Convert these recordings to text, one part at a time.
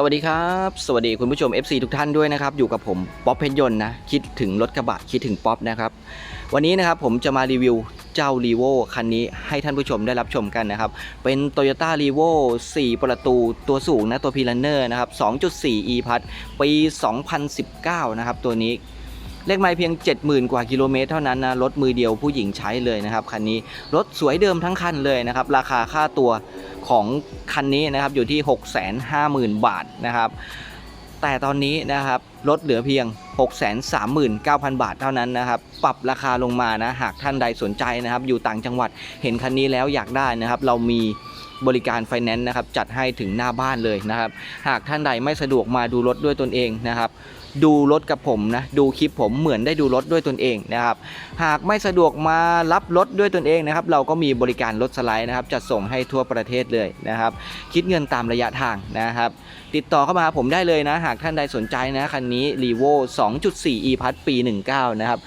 สวัสดีครับ สวัสดีคุณผู้ชม FC ทุกท่านด้วยนะครับ อยู่กับผมป๊อปเพนยนต์นะ คิดถึงรถกระบะคิดถึงป๊อปนะครับ วันนี้นะครับผมจะมารีวิวเจ้า r ีโวคันนี้ให้ท่านผู้ชมได้รับชมกันนะครับ เป็น Toyota r ีโว4 ประตูตัวสูงนะ ตัวพีลันเนอร์นะครับ 2.4 e พัดปี 2019 นะครับ ตัวนี้ เลขไมล์เพียง 70,000 กว่ากิโลเมตรเท่านั้นนะรถมือเดียวผู้หญิงใช้เลยนะครับคันนี้รถสวยเดิมทั้งคันเลยนะครับราคาค่าตัวของคันนี้นะครับอยู่ที่ 650,000 บาทนะครับแต่ตอนนี้นะครับลดเหลือเพียง 639,000 บาทเท่านั้นนะครับ ปรับราคาลงมานะ หากท่านใดสนใจนะครับ อยู่ต่างจังหวัดเห็นคันนี้แล้วอยากได้นะครับ เรามีบริการไฟแนนซ์นะครับ จัดให้ถึงหน้าบ้านเลยนะครับ หากท่านใดไม่สะดวกมาดูรถด้วยตนเองนะครับ ดูรถกับผมนะดูคลิปผมเหมือนได้ดูรถด้วยตนเองนะครับหากไม่สะดวกมารับรถด้วยตนเองนะครับเราก็มีบริการรถสไลด์นะครับจัดส่งให้ทั่วประเทศเลยนะครับคิดเงินตามระยะทางนะครับติดต่อเข้ามาผมได้เลยนะ หากท่านใดสนใจนะคันนี้ r e v o 2.4 e พัดปี 19 นะครับ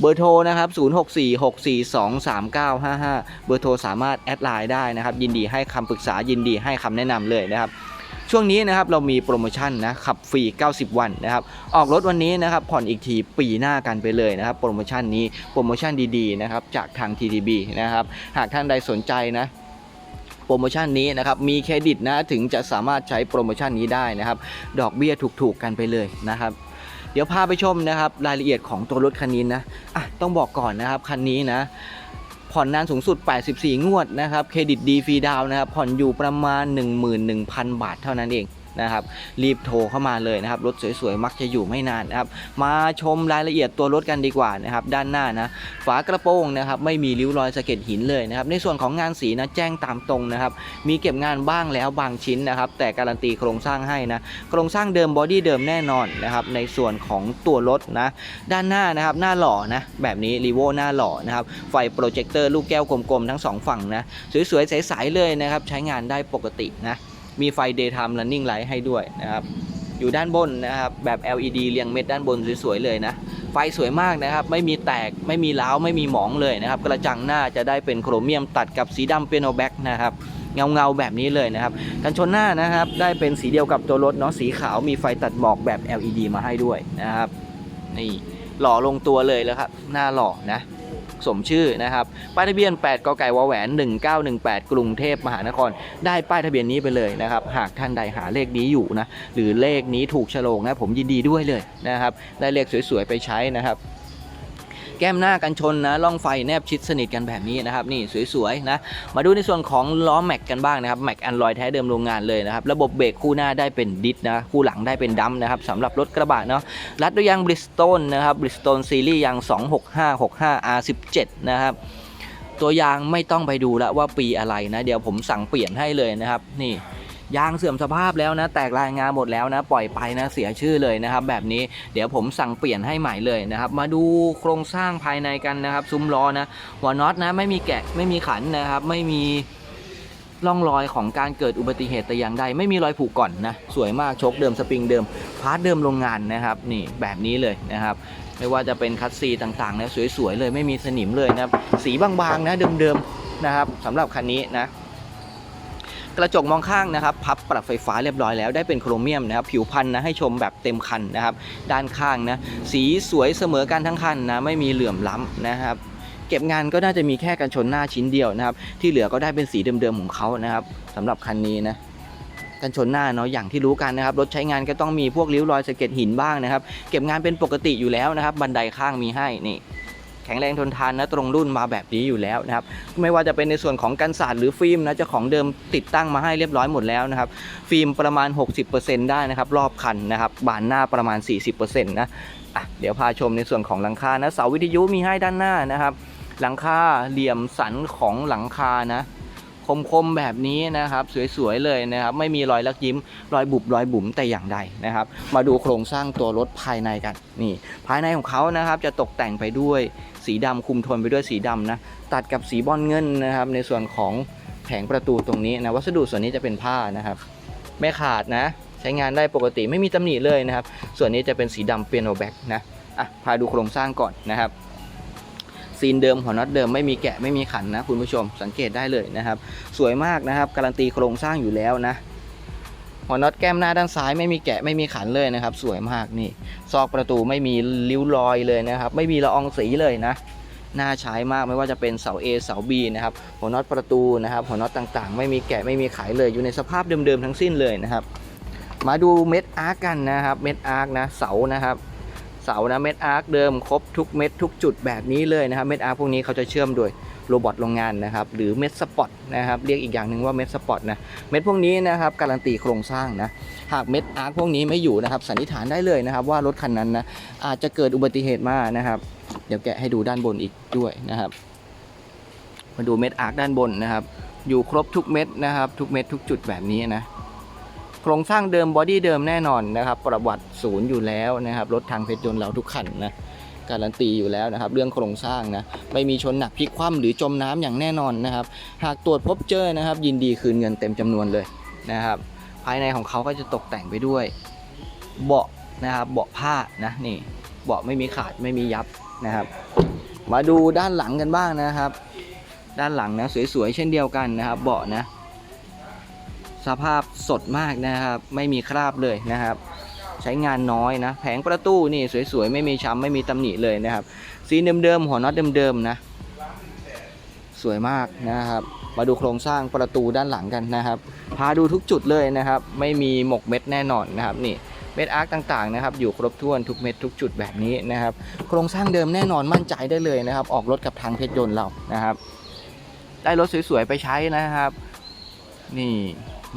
เบอร์โทรนะครับ 0646423955 เบอร์โทรสามารถแอดไลน์ได้นะครับ ยินดีให้คำปรึกษา ยินดีให้คำแนะนำเลยนะครับ ช่วงนี้นะครับเรามีโปรโมชั่นนะขับฟรี 90 วันนะครับออกรถวันนี้นะครับผ่อนอีกทีปีหน้ากันไปเลยนะครับโปรโมชั่นนี้โปรโมชั่นดีๆนะครับจากทาง TTB นะครับหากท่านใดสนใจนะโปรโมชั่นนี้นะครับมีเครดิตนะถึงจะสามารถใช้โปรโมชั่นนี้ได้นะครับดอกเบี้ยถูกๆกันไปเลยนะครับเดี๋ยวพาไปชมนะครับรายละเอียดของตัวรถคันนี้นะอะต้องบอกก่อนนะครับคันนี้นะ ผ่อนนานสูงสุด 84 งวดนะครับ เครดิตดีฟรีดาวน์นะครับ ผ่อนอยู่ประมาณ 11,000 บาทเท่านั้นเอง นะครับรีบโทรเข้ามาเลยนะครับรถสวยๆมักจะอยู่ไม่นานนะครับมาชมรายละเอียดตัวรถกันดีกว่านะครับด้านหน้านะฝากระโปรงนะครับไม่มีริ้วรอยสะเก็ดหินเลยนะครับในส่วนของงานสีนะแจ้งตามตรงนะครับมีเก็บงานบ้างแล้วบางชิ้นนะครับแต่การันตีโครงสร้างให้นะโครงสร้างเดิมบอดี้เดิมแน่นอนนะครับในส่วนของตัวรถนะด้านหน้านะครับหน้าหล่อนะแบบนี้รีโวหน้าหล่อนะครับไฟโปรเจคเตอร์ลูกแก้วกลมๆทั้งสองฝั่งนะสวยๆใสๆเลยนะครับใช้งานได้ปกตินะ มีไฟ daytime running light ให้ด้วยนะครับ อยู่ด้านบนนะครับ แบบ LED เรียงเม็ดด้านบนสวยๆเลยนะ ไฟสวยมากนะครับ ไม่มีแตก ไม่มีร้าว ไม่มีหมองเลยนะครับ กระจังหน้าจะได้เป็นโครเมียมตัดกับสีดำเปียโนแบ็กนะครับเงาเงาๆแบบนี้เลยนะครับ กันชนหน้านะครับ ได้เป็นสีเดียวกับตัวรถเนาะ สีขาว มีไฟตัดหมอกแบบ LED มาให้ด้วยนะครับ นี่ หล่อลงตัวเลยแล้วครับ หน้าหล่อนะ สมชื่อนะครับป้ายทะเบียน 8กไก่วแหวน 1918 กรุงเทพมหานคร ได้ป้ายทะเบียนนี้ไปเลยนะครับหากท่านใดหาเลขนี้อยู่นะหรือเลขนี้ถูกฉลงนะผมยินดีด้วยเลยนะครับได้เลขสวยๆไปใช้นะครับ แก้มหน้ากันชนนะล่องไฟแนบชิดสนิทกันแบบนี้นะครับนี่สวยๆนะมาดูในส่วนของล้อแม็กกันบ้างนะครับแม็กแอนดรอยแท้เดิมโรงงานเลยนะครับระบบเบรกคู่หน้าได้เป็นดิสนะคู่หลังได้เป็นดัมนะครับสำหรับรถกระบะเนาะรัดด้วยยางบริสโตนนะครับบริสโตนซีรีส์ยาง 26565 R17 นะครับตัวยางไม่ต้องไปดูแล้วว่าปีอะไรนะ เดี๋ยวผมสั่งเปลี่ยนให้เลยนะครับนี่ ยางเสื่อมสภาพแล้วนะแตกลายงาหมดแล้วนะปล่อยไปนะเสียชื่อเลยนะครับแบบนี้เดี๋ยวผมสั่งเปลี่ยนให้ใหม่เลยนะครับมาดูโครงสร้างภายในกันนะครับซุ้มล้อนะหัวน็อตนะไม่มีแกะไม่มีขันนะครับไม่มีร่องรอยของการเกิดอุบัติเหตุแต่อย่างใดไม่มีรอยผุก่อนนะสวยมากชกเดิมสปริงเดิมพาร์ทเดิมโรงงานนะครับนี่แบบนี้เลยนะครับไม่ว่าจะเป็นคัสซีต่างๆนะสวยๆเลยไม่มีสนิมเลยนะครับสีบางๆนะเดิมๆนะครับสำหรับคันนี้นะ กระจกมองข้างนะครับพับปรับไฟฟ้าเรียบร้อยแล้วได้เป็นโครเมียมนะครับผิวพันธ์นะให้ชมแบบเต็มคันนะครับด้านข้างนะสีสวยเสมอกันทั้งคันนะไม่มีเหลื่อมล้ำนะครับเก็บงานก็น่าจะมีแค่กันชนหน้าชิ้นเดียวนะครับที่เหลือก็ได้เป็นสีเดิมๆของเขานะครับสำหรับคันนี้นะกันชนหน้าเนาะอย่างที่รู้กันนะครับรถใช้งานก็ต้องมีพวกริ้วรอยสะเก็ดหินบ้างนะครับเก็บงานเป็นปกติอยู่แล้วนะครับบันไดข้างมีให้นี่ แข็งแรงทนทานนะตรงรุ่นมาแบบนี้อยู่แล้วนะครับไม่ว่าจะเป็นในส่วนของกันศาสตร์หรือฟิล์มนะเจ้าของเดิมติดตั้งมาให้เรียบร้อยหมดแล้วนะครับฟิล์มประมาณ 60%ได้นะครับรอบคันนะครับบานหน้าประมาณ 40%นะอะเดี๋ยวพาชมในส่วนของหลังคานะเสาวิทยุมีให้ด้านหน้านะครับ หลังคาเหลี่ยมสันของหลังคานะคมๆแบบนี้นะครับสวยๆเลยนะครับไม่มีรอยลักยิ้ม รอยบุบรอยบุ๋มแต่อย่างใดนะครับ มาดูโครงสร้างตัวรถภายในกันนี่ ภายในของเขานะครับจะตกแต่งไปด้วย สีดำคุมโทนไปด้วยสีดำนะตัดกับสีบอลเงินนะครับ ในส่วนของแผงประตูตรงนี้นะวัสดุส่วนนี้จะเป็นผ้านะครับ ไม่ขาดนะ ใช้งานได้ปกติไม่มีตำหนิเลยนะครับ ส่วนนี้จะเป็นสีดำเปียโนแบ็กนะอะพาดูโครงสร้างก่อนนะครับซีนเดิมหัวน็อตเดิมไม่มีแกะไม่มีขันนะคุณผู้ชมสังเกตได้เลยนะครับ สวยมากนะครับ การันตีโครงสร้างอยู่แล้วนะ หัวน็อตแก้มหน้าด้านซ้ายไม่มีแกะไม่มีขันเลยนะครับ สวยมากนี่ ซอกประตูไม่มีริ้วรอยเลยนะครับ ไม่มีละอองสีเลยนะน่าใช้มากไม่ว่าจะเป็นเสา A เสา B นะครับหัวน็อตประตูนะครับหัวน็อตต่างๆ ไม่มีแกะไม่มีขายเลยอยู่ในสภาพเดิมๆทั้งสิ้นเลยนะครับ มาดูเม็ดอาร์กกันนะครับ เม็ดอาร์กนะเสานะครับ เสานะเม็ดอาร์กเดิมครบทุกเม็ดทุกจุดแบบนี้เลยนะครับเม็ดอาร์กพวกนี้เขาจะเชื่อมโดยโรบอทโรงงานนะครับหรือเม็ดสปอตนะครับเรียกอีกอย่างหนึ่งว่าเม็ดสปอตนะเม็ดพวกนี้นะครับการันตีโครงสร้างนะหากเม็ดอาร์คพวกนี้ไม่อยู่นะครับสันนิษฐานได้เลยนะครับว่ารถคันนั้นนะอาจจะเกิดอุบัติเหตุมานะครับเดี๋ยวแกะให้ดูด้านบนอีกด้วยนะครับมาดูเม็ดอาร์คด้านบนนะครับอยู่ครบทุกเม็ดนะครับทุกเม็ดทุกจุดแบบนี้นะ โครงสร้างเดิมบอดี้เดิมแน่นอนนะครับ ประวัติศูนย์อยู่แล้วนะครับ รถทางเพชรยนต์เราทุกคันนะการันตีอยู่แล้วนะครับ เรื่องโครงสร้างนะไม่มีชนหนักพลิกคว่ำหรือจมน้ำอย่างแน่นอนนะครับ หากตรวจพบเจอนะครับ ยินดีคืนเงินเต็มจำนวนเลยนะครับ ภายในของเขาก็จะตกแต่งไปด้วย เบาะนะครับเบาะผ้านะนี่เบาะไม่มีขาดไม่มียับนะครับ มาดูด้านหลังกันบ้างนะครับ ด้านหลังนะสวยๆเช่นเดียวกันนะครับ เบาะนะ สภาพสดมากนะครับ ไม่มีคราบเลยนะครับ ใช้งานน้อยนะ แผงประตูนี่สวยๆ ไม่มีช้ำไม่มีตำหนิเลยนะครับ สีเดิมๆหัวน็อตเดิมๆนะ สวยมากนะครับ มาดูโครงสร้างประตูด้านหลังกันนะครับ พาดูทุกจุดเลยนะครับ ไม่มีหมกเม็ดแน่นอนนะครับนี่เม็ดอาร์คต่างๆนะครับอยู่ครบถ้วนทุกเม็ดทุกจุดแบบนี้นะครับ โครงสร้างเดิมแน่นอนมั่นใจได้เลยนะครับ ออกรถกับทางเพชรยนต์เรานะครับ ได้รถสวยๆไปใช้นะครับ นี่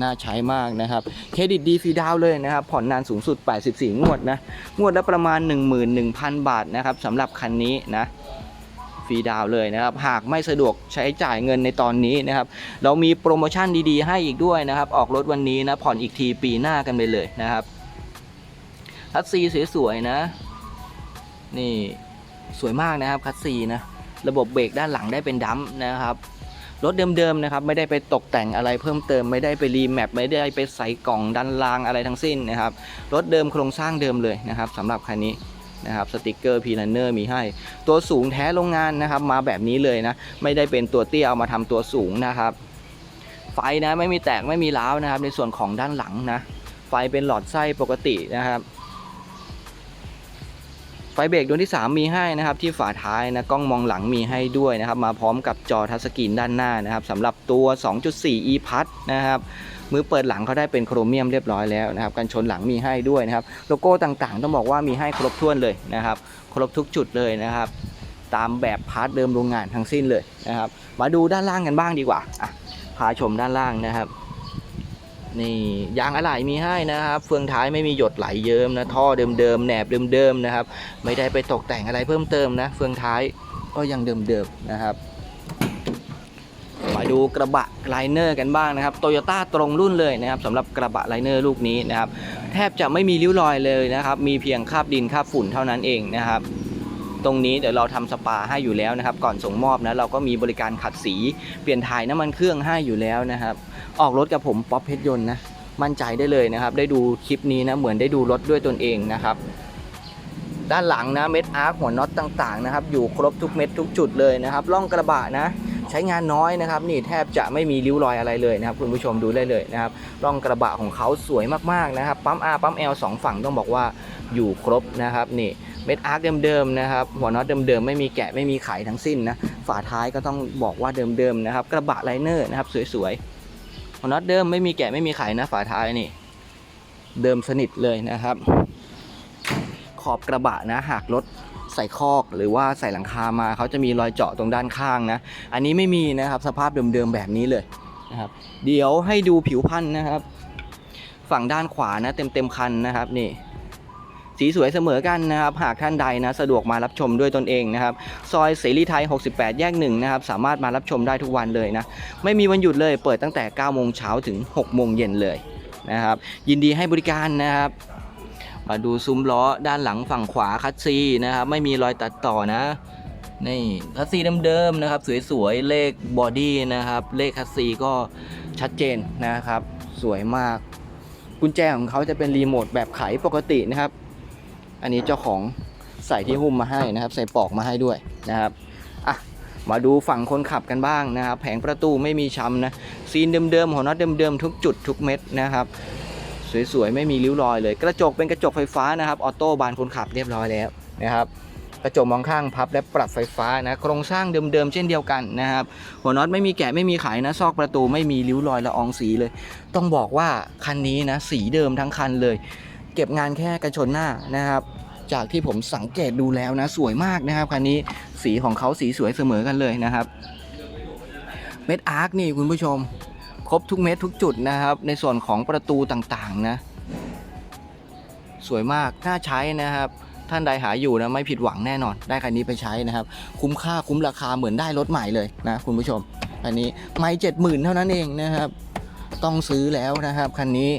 น่าใช้มากนะครับเครดิตดีฟรีดาวเลยนะครับ ผ่อนนานสูงสุด 84 งวดนะ งวดละประมาณ 11,000 บาทนะครับสำหรับคันนี้นะฟรีดาวเลยนะครับ หากไม่สะดวกใช้จ่ายเงินในตอนนี้นะครับ เรามีโปรโมชั่นดีๆ ให้อีกด้วยนะครับ ออกรถวันนี้นะ ผ่อนอีกทีปีหน้ากันไปเลยนะครับคัสซีสวยๆนะ นี่สวยมากนะครับคัสซีนะ ระบบเบรกด้านหลังได้เป็นดัมป์นะครับ รถเดิมๆนะครับไม่ได้ไปตกแต่งอะไรเพิ่มเติมไม่ได้ไปรีแมปไม่ได้ไปใส่กล่องดันรางอะไรทั้งสิ้นนะครับรถเดิมโครงสร้างเดิมเลยนะครับสำหรับคันนี้นะครับสติกเกอร์พีลันเนอร์มีให้ ตัวสูงแท้โรงงานนะครับมาแบบนี้เลยนะไม่ได้เป็นตัวเตี้ยเอามาทำตัวสูงนะครับไฟนะไม่มีแตกไม่มีร้าวนะครับในส่วนของด้านหลังนะไฟเป็นหลอดไส้ปกตินะครับ ไฟเบรกดวงที่ 3 มีให้นะครับที่ฝาท้ายนะกล้องมองหลังมีให้ด้วยนะครับมาพร้อมกับจอทัชสกรีนด้านหน้านะครับสำหรับตัว 2.4 e p a s นะครับมือเปิดหลังเขาได้เป็นโครเมียมเรียบร้อยแล้วนะครับกันชนหลังมีให้ด้วยนะครับโลโก้ต่างๆ ต้องบอกว่ามีให้ครบถ้วนเลยนะครับครบทุกจุดเลยนะครับตามแบบพาร์ทเดิมโรงงานทั้งสิ้นเลยนะครับมาดูด้านล่างกันบ้างดีกว่าอะพาชมด้านล่างนะครับ นี่ยางอะไหล่มีให้นะครับ เฟืองท้ายไม่มีหยดไหลเยิ้มนะท่อเดิมๆแหนบเดิมๆนะครับ ไม่ได้ไปตกแต่งอะไรเพิ่มเติมนะ เฟืองท้ายก็ยังเดิมๆนะครับมาดูกระบะไลเนอร์กันบ้างนะครับโตโยต้าตรงรุ่นเลยนะครับสำหรับกระบะไลเนอร์ลูกนี้นะครับ แทบจะไม่มีริ้วรอยเลยนะครับ มีเพียงคราบดินคราบฝุ่นเท่านั้นเองนะครับ ตรงนี้เดี๋ยวเราทำสปาให้อยู่แล้วนะครับ ก่อนส่งมอบนะเราก็มีบริการขัดสีเปลี่ยนถ่ายน้ำมันเครื่องให้อยู่แล้วนะครับ ออกรถกับผมป๊อปเพชรยนต์นะมั่นใจได้เลยนะครับ ได้ดูคลิปนี้นะเหมือนได้ดูรถด้วยตนเองนะครับ ด้านหลังนะเม็ดอาร์คหัวน็อตต่างๆนะครับ อยู่ครบทุกเม็ดทุกจุดเลยนะครับล่องกระบะนะใช้งานน้อยนะครับนี่แทบจะไม่มีริ้วรอยอะไรเลยนะครับคุณผู้ชมดูได้เลยนะครับร่องกระบะของเขาสวยมากๆนะครับปั๊ม R ปั๊ม L สองฝั่งต้องบอกว่าอยู่ครบนะครับนี่ เม็ดอาร์คเดิมๆนะครับหัวน็อตเดิมๆไม่มีแกะไม่มีไขทั้งสิ้นนะฝาท้ายก็ต้องบอกว่าเดิมๆนะครับกระบะไลเนอร์นะครับสวยๆหัวน็อตเดิมไม่มีแกะไม่มีไขนะฝาท้ายนี่เดิมสนิทเลยนะครับ ขอบกระบะนะหากรถใส่คอกหรือว่าใส่หลังคามาเขาจะมีรอยเจาะตรงด้านข้างนะ อันนี้ไม่มีนะครับสภาพเดิมๆแบบนี้เลยนะครับ เดี๋ยวให้ดูผิวพันธุ์นะครับ ฝั่งด้านขวานะเต็มเต็มๆคันนะครับนี่ สีสวยเสมอกันนะครับหากท่านใดนะสะดวกมารับชมด้วยตนเองนะครับซอยเสรีไทย 68 แยกหนึ่งนะครับสามารถมารับชมได้ทุกวันเลยนะไม่มีวันหยุดเลยเปิดตั้งแต่ 9 โมงเช้าถึง 6 โมงเย็นเลยนะครับยินดีให้บริการนะครับมาดูซุ้มล้อด้านหลังฝั่งขวาคัสซีนะครับไม่มีรอยตัดต่อนะนี่คัสซีเดิมๆนะครับสวยๆเลขบอดี้นะครับเลขคัสซีก็ชัดเจนนะครับ สวยมาก กุญแจของเขาจะเป็นรีโมทแบบไขปกตินะครับ อันนี้เจ้าของใส่ที่หุ้มมาให้นะครับ ใส่ปอกมาให้ด้วยนะครับอะมาดูฝั่งคนขับกันบ้างนะครับ แผงประตูไม่มีช้ำนะซีนเดิมๆหัวน็อตเดิมๆทุกจุดทุกเม็ดนะครับสสวยๆไม่มีริ้วรอยเลย กระจกเป็นกระจกไฟฟ้านะครับออโต้บานคนขับเรียบร้อยแล้วนะครับกระจกมองข้างพับและปรับไฟฟ้านะโครงสร้างเดิมๆเช่นเดียวกันนะครับ หัวน็อตไม่มีแกะไม่มีไขนะซอกประตูไม่มีริ้วรอยละอองสีเลย ต้องบอกว่าคันนี้นะสีเดิมทั้งคันเลย เก็บงานแค่กระชนหน้านะครับ จากที่ผมสังเกตดูแล้วนะ สวยมากนะครับคันนี้สีของเขาสีสวยเสมอกันเลยนะครับ เม็ดอาร์คนี่คุณผู้ชม ครบทุกเม็ดทุกจุดนะครับ ในส่วนของประตูต่างๆนะ สวยมาก น่าใช้นะครับท่านใดหาอยู่นะไม่ผิดหวังแน่นอน ได้คันนี้ไปใช้นะครับ คุ้มค่าคุ้มราคาเหมือนได้รถใหม่เลยนะคุณผู้ชม อันนี้ไม่เจ็ดหมื่นเท่านั้นเองนะครับ ต้องซื้อแล้วนะครับคันนี้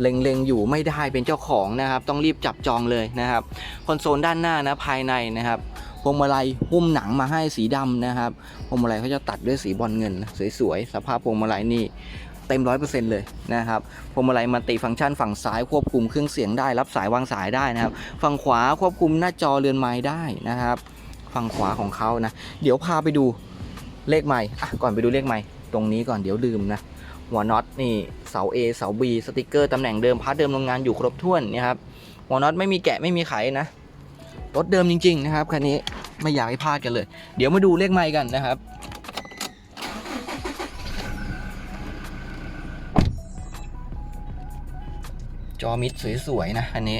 เล็งๆอยู่ไม่ได้เป็นเจ้าของนะครับ ต้องรีบจับจองเลยนะครับคอนโซลด้านหน้านะภายในนะครับพวงมาลัยหุ้มหนังมาให้สีดำนะครับพวงมาลัยเขาจะตัดด้วยสีบอลเงิน สวยๆสภาพพวงมาลัยนี่เต็มร้อยเปอร์เซ็นต์เลยนะครับพวงมาลัยมัลติฟังก์ชันฝั่งซ้ายควบคุมเครื่องเสียงได้รับสายวางสายได้นะครับ ฝั่งขวาควบคุมหน้าจอเรือนไม้ได้นะครับ ฝั่งขวาของเขานะ เดี๋ยวพาไปดูเลขไม้อะก่อนไปดูเลขไม้ตรงนี้ก่อนเดี๋ยวลืมนะ หัวน็อตนี่เสา A เสา B สติกเกอร์ตำแหน่งเดิมพาร์ทเดิมโรงงานอยู่ครบถ้วนนี่ยครับหัวน็อตไม่มีแกะไม่มีไขนะรถเดิมจริง ๆ นะครับคันนี้ไม่อยากให้พลาดกันเลย เดี๋ยวมาดูเลขไม้กันนะครับจอมิดสวยๆนะอันนี้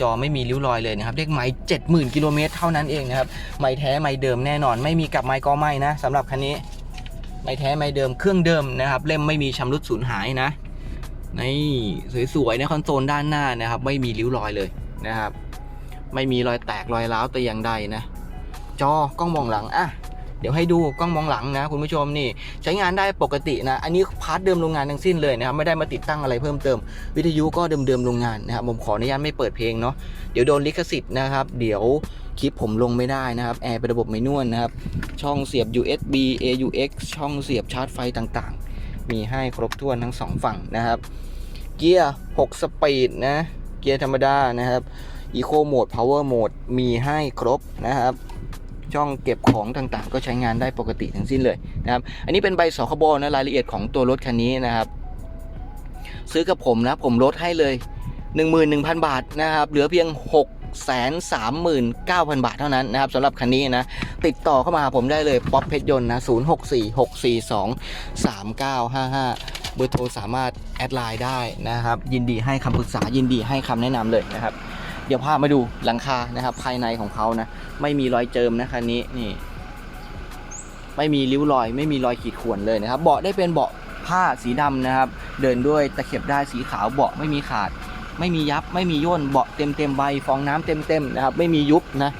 จอไม่มีริ้วรอยเลยนะครับเลขไม้เจ็ดหมื่นกิโลเมตรเท่านั้นเองนะครับไม้แท้ไม้เดิมแน่นอน ไม่มีกลับไม้ก็ไม่นะสำหรับคันนี้ ไม้แท้ไม้เดิมเครื่องเดิมนะครับ เล่มไม่มีชำรุดสูญหายนะนี่สวยๆในคอนโซลด้านหน้านะครับ ไม่มีริ้วรอยเลยนะครับ ไม่มีรอยแตกรอยร้าวแต่อย่างใดนะ จอกล้องมองหลังอะเดี๋ยวให้ดูกล้องมองหลังนะคุณผู้ชมนี่ใช้งานได้ปกตินะ อันนี้พาร์ทเดิมโรงงานทั้งสิ้นเลยนะครับไม่ได้มาติดตั้งอะไรเพิ่มเติม วิทยุก็เดิมๆโรงงานนะครับผมขออนุญาตไม่เปิดเพลงเนาะเดี๋ยวโดนลิขสิทธิ์นะครับ เดี๋ยว คลิปผมลงไม่ได้นะครับ แอร์เป็นระบบไม่นวลนะครับ ช่องเสียบ USB AUX ช่องเสียบชาร์จไฟต่างๆ มีให้ครบถ้วนทั้งสองฝั่งนะครับ เกียร์ 6 สปีดนะ เกียร์ธรรมดานะครับ Eco Mode Power Mode มีให้ครบนะครับ ช่องเก็บของต่างๆ ก็ใช้งานได้ปกติทั้งสิ้นเลยนะครับ อันนี้เป็นใบสคบนะรายละเอียดของตัวรถคันนี้นะครับ ซื้อกับผมนะผมลดให้เลย 11,000 บาทนะครับ เหลือเพียง 6 3 9 0 0 0 บาทเท่านั้นนะครับสำหรับคันนี้นะ ติดต่อเข้ามาหาผมได้เลยป๊อปเพชรยนต์นะ 0646423955 เบอร์โทรสามารถแอดไลน์ได้นะครับ ยินดีให้คำปรึกษายินดีให้คำแนะนำเลยนะครับ เดี๋ยวพามาดูหลังคานะครับ ภายในของเขานะ ไม่มีรอยเจิมนะคันนี้นี่ ไม่มีริ้วรอย ไม่มีรอยขีดข่วนเลยนะครับ เบาะได้เป็นเบาะผ้าสีดำนะครับ เดินด้วยตะเข็บได้สีขาวเบาะไม่มีขาด ไม่มียับไม่มีย่นเบาะเต็มเต็มใบฟองน้ำเต็มเต็มนะครับไม่มียุบนะ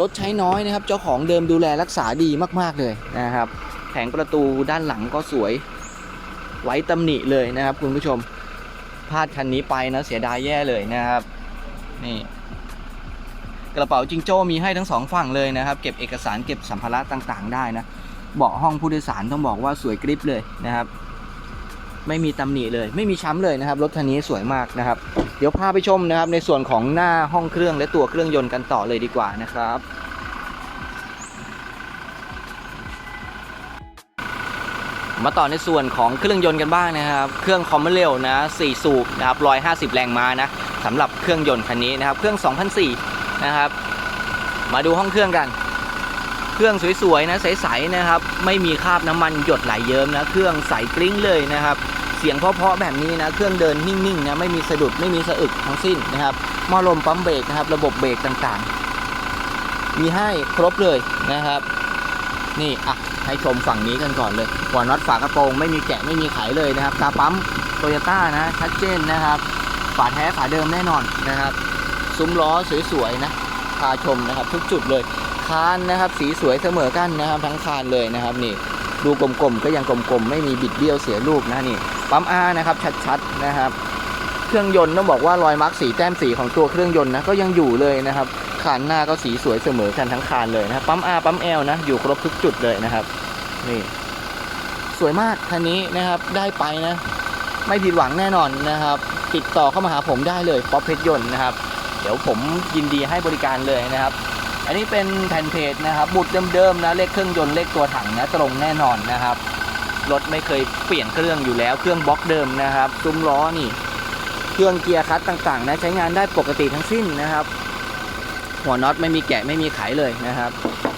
รถใช้น้อยนะครับ เจ้าของเดิมดูแลรักษาดีมากๆเลยนะครับ แผงประตูด้านหลังก็สวย ไว้ตำหนิเลยนะครับ คุณผู้ชมพลาดคันนี้ไปนะเสียดายแย่เลยนะครับนี่กระเป๋าจิงโจ้มีให้ทั้งสองฝั่งเลยนะครับ เก็บเอกสารเก็บสัมภาระต่างๆ ได้นะเบาะห้องผู้โดยสารต้องบอกว่าสวยกริบเลยนะครับ ไม่มีตำหนิเลย ไม่มีช้ำเลยนะครับรถคันนี้สวยมากนะครับ เดี๋ยวพาไปชมนะครับ ในส่วนของหน้าห้องเครื่องและตัวเครื่องยนต์กันต่อเลยดีกว่านะครับมาต่อในส่วนของเครื่องยนต์กันบ้างนะครับ เครื่องคอมมอนเรลนะ4สูบนะครับ150 แรงม้านะสำหรับเครื่องยนต์คันนี้นะครับ เครื่อง 2004 นะครับ มาดูห้องเครื่องกัน เครื่องสวยๆนะใสๆนะครับ ไม่มีคราบน้ำมันหยดไหลเยิ้มนะเครื่องใสกริ้งเลยนะครับ เสียงเพราะๆแบบนี้นะเครื่องเดินนิ่งๆนะไม่มีสะดุดไม่มีสะอึกทั้งสิ้นนะครับมอลมปั๊มเบรกนะครับ ระบบเบรกต่างๆ มีให้ครบเลยนะครับ นี่อะให้ชมฝั่งนี้กันก่อนเลยหัวน็อตฝากระโปรงไม่มีแกะไม่มีไขเลยนะครับตาปั๊มโตโยต้านะชัดเจนนะครับฝาแท้ฝาเดิมแน่นอนนะครับ ซุ้มล้อสวยๆนะพาชมนะครับ ทุกจุดเลย คานนะครับ สีสวยเสมอกันนะครับ ทั้งคานเลยนะครับนี่ดูกลมๆก็ยังกลมๆไม่มีบิดเบี้ยวเสียรูปนะนี่ปั๊มอานะครับชัดๆนะครับ เครื่องยนต์ต้องบอกว่ารอยมาร์กสีแต้มสีของตัวเครื่องยนต์นะก็ยังอยู่เลยนะครับคานหน้าก็สีสวยเสมอกันทั้งคานเลยนะปั๊มอาปั๊มเอลนะอยู่ครบทุกจุดเลยนะครับนี่สวยมากคันนี้นะครับได้ไปนะไม่ผิดหวังแน่นอนนะครับ ติดต่อเข้ามาหาผมได้เลยป๊อปเพชรยนต์นะครับ เดี๋ยวผมยินดีให้บริการเลยนะครับ อันนี้เป็นแผ่นเพจนะครับบุตรเดิมๆนะเลขเครื่องยนต์เลขตัวถังนะตรงแน่นอนนะครับรถไม่เคยเปลี่ยนเครื่องอยู่แล้วเครื่องบล็อกเดิมนะครับซุ้มล้อนี่ เครื่องเกียร์คลัตช์ต่างๆ นะใช้งานได้ปกติทั้งสิ้นนะครับ หัวน็อตไม่มีแกะไม่มีไขเลยนะครับ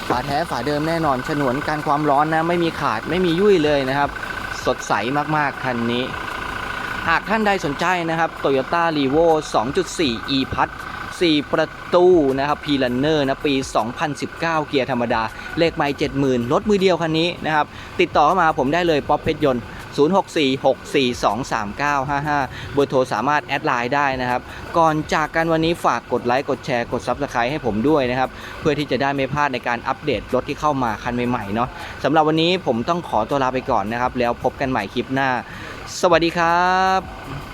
ฝาแท้ฝาเดิมแน่นอนฉนวนกันความร้อนนะไม่มีขาดไม่มียุ่ยเลยนะครับ สดใสมากๆคันนี้ หากท่านใดสนใจนะครับ Toyota r e v o 2.4 e p a s 4 ประตูนะครับ p l a n n e r นะปี 2019 เกียร์ธรรมดา เลขไม่70,000 รถมือเดียวคันนี้นะครับ ติดต่อเข้ามาผมได้เลยป๊อปเพชรยนต์ 0646423955 เบอร์โทรสามารถแอดไลน์ได้นะครับ ก่อนจากกันวันนี้ฝากกดไลค์ กดแชร์ กด Subscribe ให้ผมด้วยนะครับ เพื่อที่จะได้ไม่พลาดในการอัปเดตรถที่เข้ามาคันใหม่ๆเนาะสำหรับวันนี้ผมต้องขอตัวลาไปก่อนนะครับ แล้วพบกันใหม่คลิปหน้า สวัสดีครับ